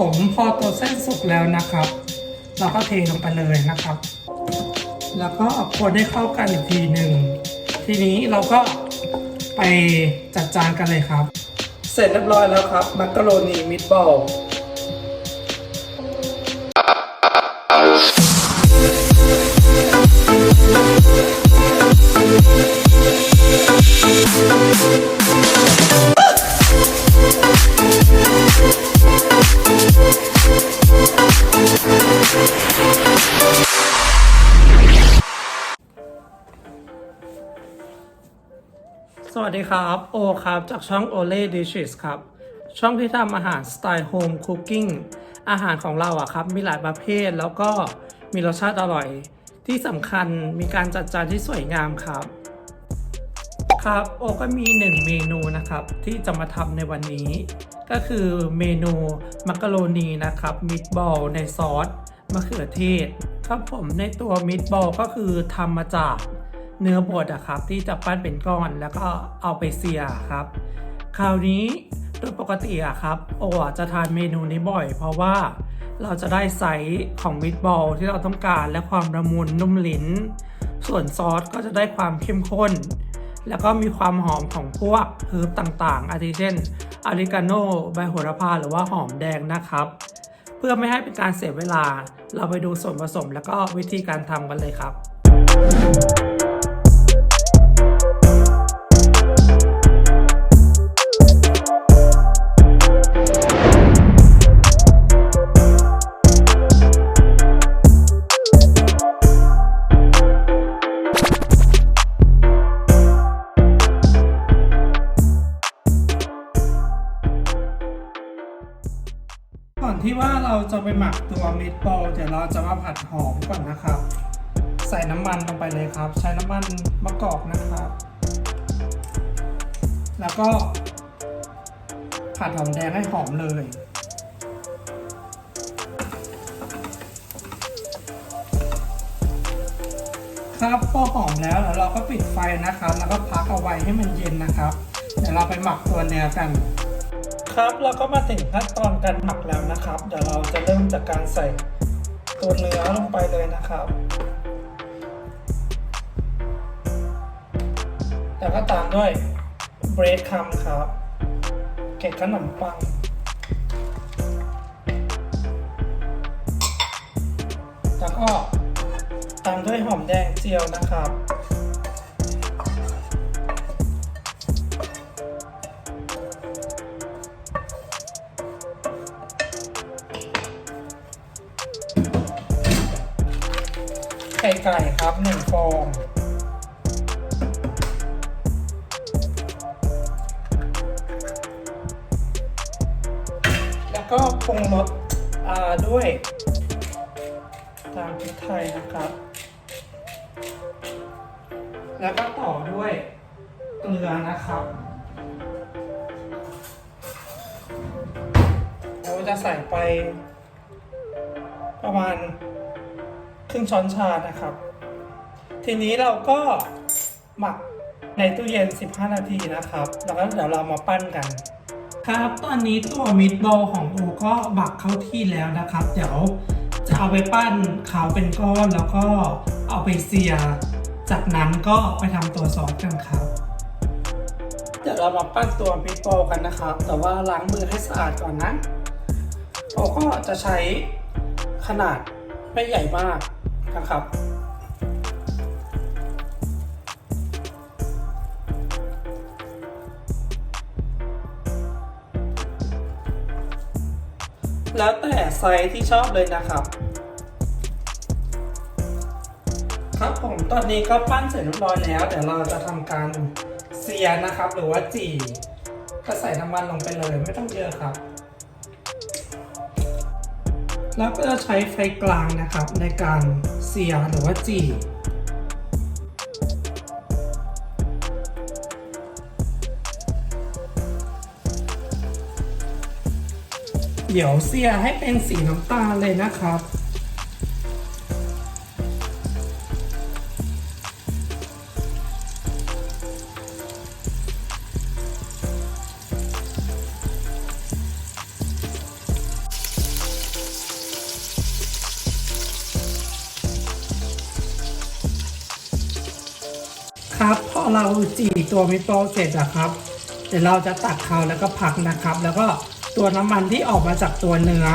ผมพอตัวเส้นสุกแล้วนะครับ เราก็เทลงไปเลยนะครับ แล้วก็คนให้เข้ากันอีกทีหนึ่ง ทีนี้เราก็ไปจัดจานกันเลยครับ เสร็จเรียบร้อยแล้วครับ มักกะโรนีมิตบอล ครับ โอครับจากช่อง Ole Dishes ครับ ช่องที่ทำอาหารสไตล์โฮมคุกกิ้งอาหารของเราอะครับ มีหลายประเภทแล้วก็มีรสชาติอร่อย ที่สำคัญมีการจัดจานที่สวยงามครับ ครับ โอก็มีหนึ่งเมนูนะครับ ที่จะมาทำในวันนี้ ก็คือเมนูมักกะโรนีนะครับมิตบอลในซอสมะเขือเทศ ครับผมในตัวมิตบอลก็คือทำมาจาก เนื้อบดอะครับ ที่จะปั้นเป็นก้อนแล้วก็เอาไปเสียครับ คราวนี้โดยปกติอะครับ โอจะทานเมนูนี้บ่อย เพราะว่าเราจะได้ไซส์ของมิตบอลที่เราต้องการและความละมุนนุ่มลิ้น ส่วนซอสก็จะได้ความเข้มข้น แล้วก็มีความหอมของพวกเฮิร์บต่างๆ อาทิเช่นอาริกาโนใบโหระพาหรือว่าหอมแดงนะครับ เพื่อไม่ให้เป็นการเสียเวลา เราไปดูส่วนผสมแล้วก็วิธีการทำกันเลยครับก่ ผัดหอมก่อนนะครับ ใส่น้ำมันลงไปเลยครับ ใช้น้ำมันมะกอกนะครับ แล้วก็ ผัดหอมแดงให้หอมเลยครับพอหอมแล้วแล้วเราก็ปิดไฟนะครับ แล้วก็พักเอาไว้ให้มันเย็นนะครับ เดี๋ยวเราไปหมักตัวเนื้อกัน ครับเราก็มาถึงขั้นตอนการหมักแล้วนะครับ เดี๋ยวเราจะเริ่มจากการใส่ ตัวเนื้อลงไปเลยนะครับ แล้วก็ตามด้วยเบรดคัมครับ เกล็ดขนมปังแล้วก็ตามด้วยหอมแดงเจียวนะครับ ไข่ไก่ครับหนึ่งฟองแล้วก็ปรุงรสด้วย ตามพริกไทยนะครับ แล้วก็ต่อด้วยเกลือนะครับเราจะใส่ไปประมาณ ครึ่งช้อนชานะครับ ทีนี้เราก็หมักในตู้เย็น 15 นาทีนะครับ แล้วก็เดี๋ยวเรามาปั้นกัน ครับ ตอนนี้ตัวมิตบอลของโอก็หมักเข้าที่แล้วนะครับ เดี๋ยวจะเอาไปปั้นขาวเป็นก้อนแล้วก็เอาไปเสีย จากนั้นก็ไปทำตัวซอสกันครับ เดี๋ยวเรามาปั้นตัวมิตบอลกันนะครับ แต่ว่าล้างมือให้สะอาดก่อนนะโอก็จะใช้ขนาดไม่ใหญ่มาก นะครับแล้วแต่ไซส์ที่ชอบเลยนะครับ ครับผมตอนนี้ก็ปั้นเสร็จเรียบร้อยแล้ว เดี๋ยวเราจะทำการเสียนะครับ หรือว่าจี่ก็ใส่น้ำมันลงไปเลยไม่ต้องเยอะครับ แล้วก็จะใช้ไฟกลางนะครับในการเสียหรือว่าจี่เดี๋ยวเสียให้เป็นสีน้ำตาลเลยนะครับ ครับ พอเราจีตัวมิตบอลเสร็จอะครับ เดี๋ยวเราจะตักเขาแล้วก็พักนะครับ แล้วก็ตัวน้ำมันที่ออกมาจากตัวเนื้อ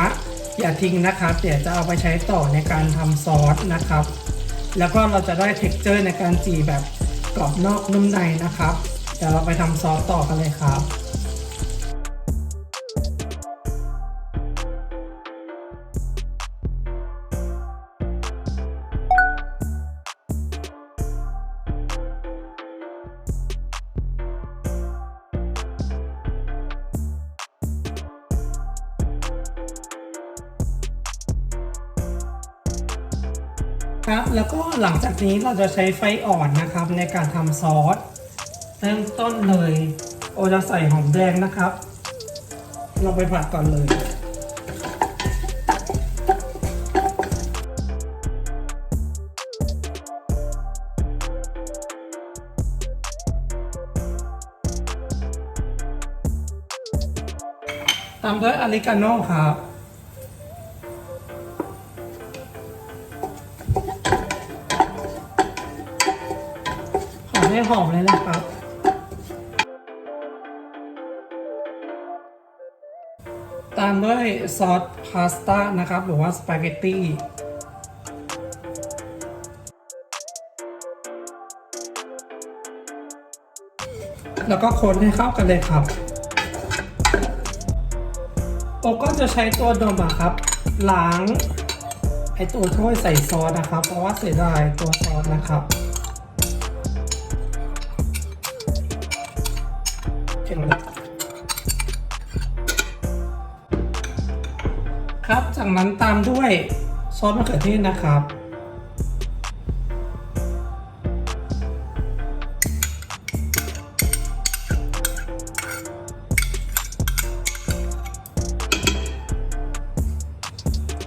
อย่าทิ้งนะครับ เดี๋ยวจะเอาไปใช้ต่อในการทำซอสนะครับ แล้วก็เราจะได้เท็กเจอร์ในการจีแบบกรอบนอกนุ่มในนะครับ เดี๋ยวเราไปทำซอสต่อกันเลยครับ ครับแล้วก็หลังจากนี้เราจะใช้ไฟอ่อนนะครับในการทำซอสเริ่มต้นเลย โอจะใส่หอมแดงนะครับ เราไปผัดก่อนเลยตามด้วยอริกาโน่ครับ หอมให้หอมเลยนะครับ ตามด้วยซอสพาสต้านะครับ หรือว่าสปาเกตตี้แล้วก็คนให้เข้ากันเลยครับโอก็จะใช้ตัวดมอะครับ ล้างไอตัวถ้วยใส่ซอสนะครับ เพราะว่าเสียดายตัวซอสนะครับ เก่งเลยครับ จากนั้นตามด้วยซอสมะเขือเทศนะครับ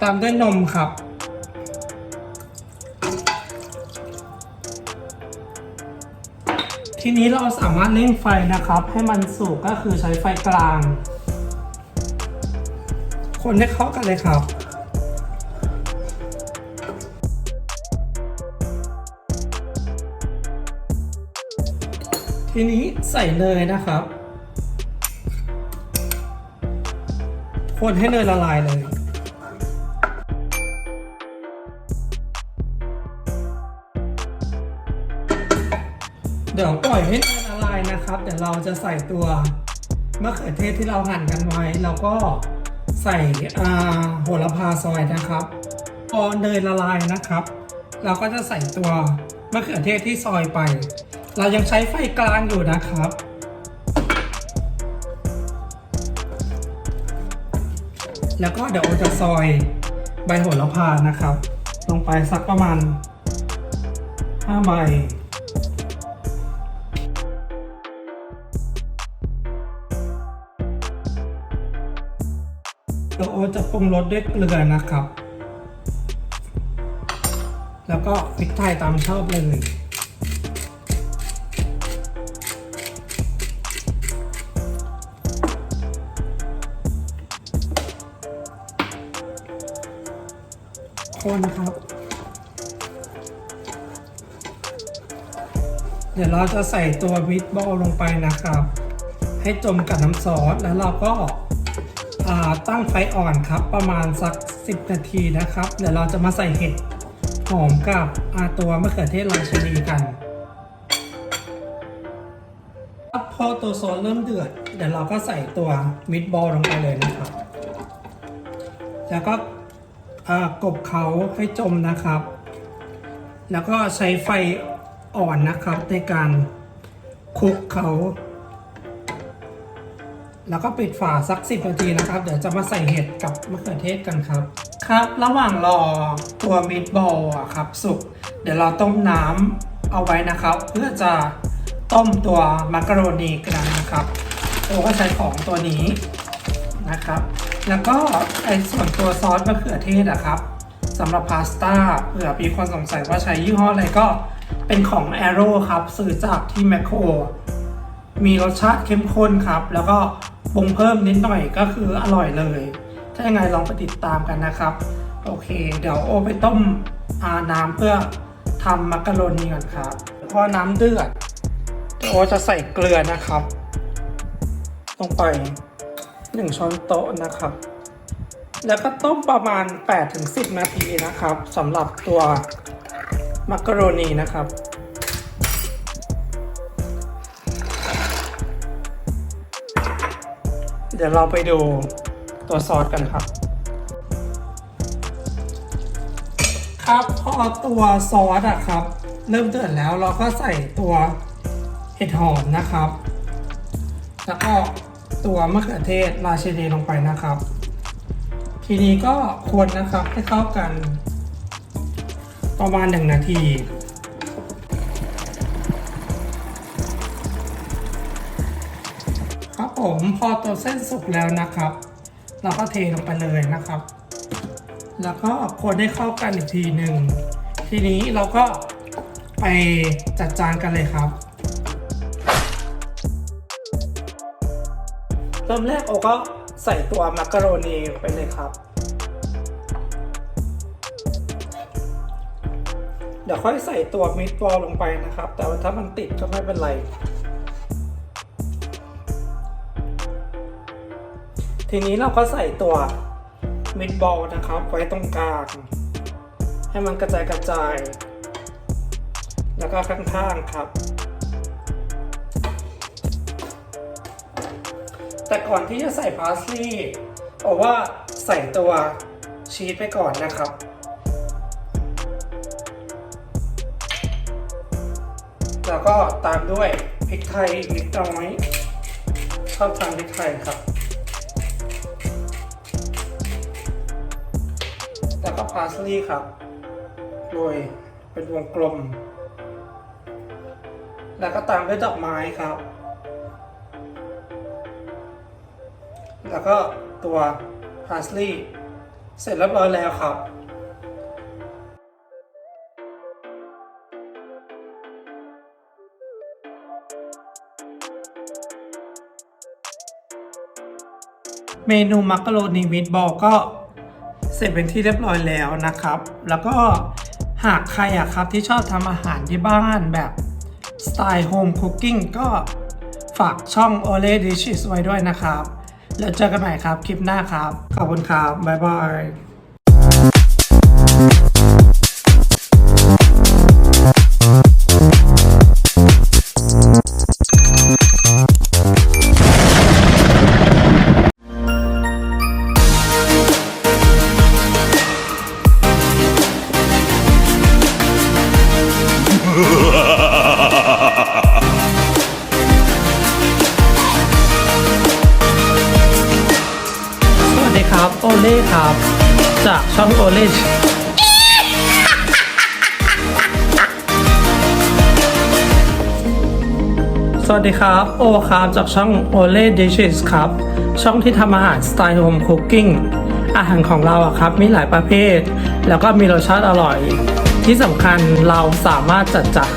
ตามด้วยนมครับ ทีนี้เราสามารถเร่งไฟนะครับ ให้มันสุกก็คือใช้ไฟกลาง คนให้เข้ากันเลยครับทีนี้ใส่เนยนะครับ คนให้เนยละลายเลย ดี๋ยวปล่อยให้เนละลายนะครับ เดี๋ยวเราจะใส่ตัวมะเขือเทศที่เราหั่นกันไว้ แล้วก็ใส่อ่าโหระพาซอยนะครับ พอเนยละลายนะครับ เราก็จะใส่ตัวมะเขือเทศที่ซอยไป เรายังใช้ไฟกลางอยู่นะครับ แล้วก็เดี๋ยวจะซอยใบโหระพานะครับ ลงไปสักประมาณ5ใบ เดี๋ยวโอจะปรุงรสด้วยเกลือนะครับ แล้วก็พริกไทยตามชอบเลยคนครับ เดี๋ยวเราจะใส่ตัวมิตบอลลงไปนะครับ ให้จมกับน้ำซอสแล้วเราก็ ตั้งไฟอ่อนครับประมาณสัก 10 นาทีนะครับ เดี๋ยวเราจะมาใส่เห็ดหอมกับตัวมะเขือเทศราชนีกันพอตัวซอสเริ่มเดือด เดี๋ยวเราก็ใส่ตัวมิตบอลลงไปเลยนะครับ แล้วก็กบเขาให้จมนะครับ แล้วก็ใช้ไฟอ่อนนะครับในการคลุกเขา แล้วก็ปิดฝาสัก 10 นาทีนะครับ เดี๋ยวจะมาใส่เห็ดกับมะเขือเทศกันครับ ครับ ระหว่างรอตัวมิตบอลอะครับสุก เดี๋ยวเราต้มน้ำเอาไว้นะครับ เพื่อจะต้มตัวมักกะโรนีกันนะครับโอก็ใช้ของตัวนี้นะครับ แล้วก็ไอส่วนตัวซอสมะเขือเทศอะครับสำหรับพาสต้าเผื่อมีคนสงสัยว่าใช้ยี่ห้ออะไรก็เป็นของ Arrow ครับ ซื้อจากที่แมคโคร มีรสชาติเข้มข้นครับ แล้วก็ปรุงเพิ่มนิดหน่อยก็คืออร่อยเลย ถ้ายังไงลองไปติดตามกันนะครับ โอเค เดี๋ยวโอไปต้มอาน้ำเพื่อทำมักกะโรนีก่อนครับพอน้ำเดือดโอจะใส่เกลือนะครับ ลงไป 1 ช้อนโต๊ะนะครับ แล้วก็ต้มประมาณ 8-10 นาทีนะครับสำหรับตัวมักกะโรนีนะครับ เดี๋ยวเราไปดูตัวซอสกันครับ ครับพอตัวซอสอะครับ เริ่มเดือดแล้วเราก็ใส่ตัวเห็ดหอมนะครับ แล้วก็ตัวมะเขือเทศราชินีลงไปนะครับ ทีนี้ก็คนนะครับให้เข้ากันประมาณหนึ่งนาที ผมพอตัวเส้นสุกแล้วนะครับ เราก็เทลงไปเลยนะครับ แล้วก็คนให้เข้ากันอีกทีหนึ่งทีนี้เราก็ไปจัดจานกันเลยครับ เริ่มแรกโอก็ใส่ตัวมักกะโรนีไปเลยครับ เดี๋ยวค่อยใส่ตัวมิตบอลลงไปนะครับ แต่ว่าถ้ามันติดก็ไม่เป็นไร ทีนี้เราก็ใส่ตัวมิดบอลนะครับ ไว้ตรงกลางให้มันกระจายกระจาย แล้วก็ข้างๆครับ แต่ก่อนที่จะใส่พาสลีย์เอาว่าใส่ตัวชีสไปก่อนนะครับแล้วก็ตามด้วยพริกไทยอีกนิดน้อยชอบทานพริกไทยครับ แล้วก็พาสลีย์ครับ โรยเป็นวงกลม แล้วก็ตามด้วยดอกไม้ครับ แล้วก็ตัวพาสลีย์เสร็จเรียบร้อยแล้วครับเมนูมักกะโรนีมิตบอลก็ เสร็จเป็นที่เรียบร้อยแล้วนะครับ แล้วก็หากใครอะครับที่ชอบทำอาหารที่บ้านแบบสไตล์โฮมคุกกิ้งก็ฝากช่อง o l e Dishes ไว้ด้วยนะครับ แล้วเจอกันใหม่ครับคลิปหน้าครับ ขอบคุณครับ บ๊ายบาย สวัสดีครับ โอครับจากช่องโอเล่ดิช s ครับ ช่องที่ทำอาหารสไตล์โฮมคุกกิ้งอาหารของเราอะครับมีหลายประเภท แล้วก็มีรสชาติอร่อย ที่สำคัญเราสามารถจัดจัด